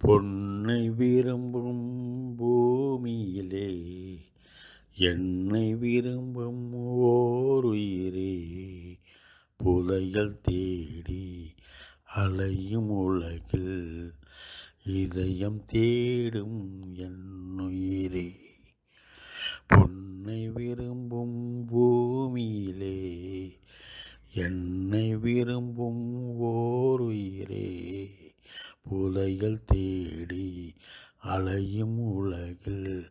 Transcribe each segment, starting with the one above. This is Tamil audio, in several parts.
பொன்னை விரும்பும் பூமியிலே என்னை விரும்பும் ஓருயிரே புதையல் தேடி அலையும் உலகில் இதயம் தேடும் என்னுயிரே. பொன்னை விரும்பும் பூமியிலே என்னை விரும்பும் ஓருயிரே புதையல் தேடி அலையும் உலகில்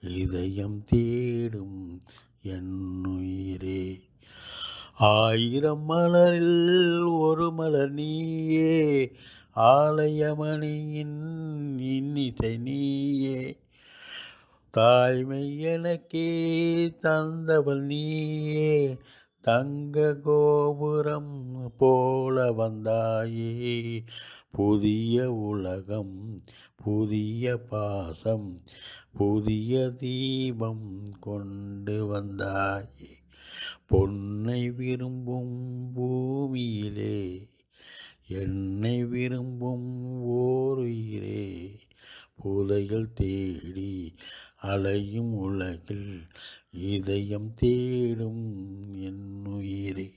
இதயம் தேடும் என்னுயிரே. ஆயிரம் மலரில் ஒரு மலர் நீயே. ஆலயமணியின் இன்னிசை நீயே. தாய்மை எனக்கே தந்தவள் நீயே. தங்க கோபுரம் போல வந்தாயே. புதிய உலகம் புதிய பாசம் புதிய தீபம் கொண்டு வந்தாயே. பொன்னை விரும்பும் பூமியிலே என்னை விரும்பும் ஓருயிரே. புதையல் தேடி அலையும் உலகில் இதயம் தேடும் என் seguirem